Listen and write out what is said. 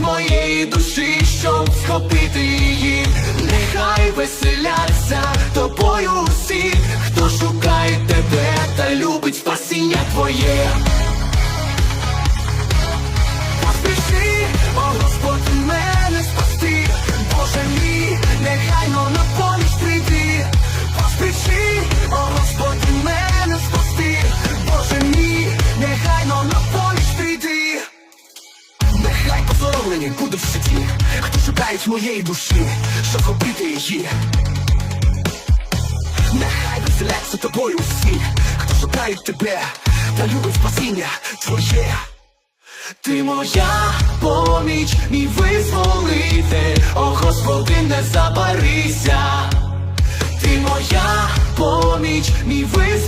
моєї душі, щоб схопити її, нехай веселяться тобою всі, хто шукає тебе та любить спасіння твоє. Нехай позоромлені будуть всі ті, хто шукають моєї душі, щоб хопити її. Нехай веселяться тобою всі, хто шукає тебе та любить спасіння твоє. Ти моя поміч, мій визволитель, о Господи, не забарися. Ти моя поміч, мій визволитель,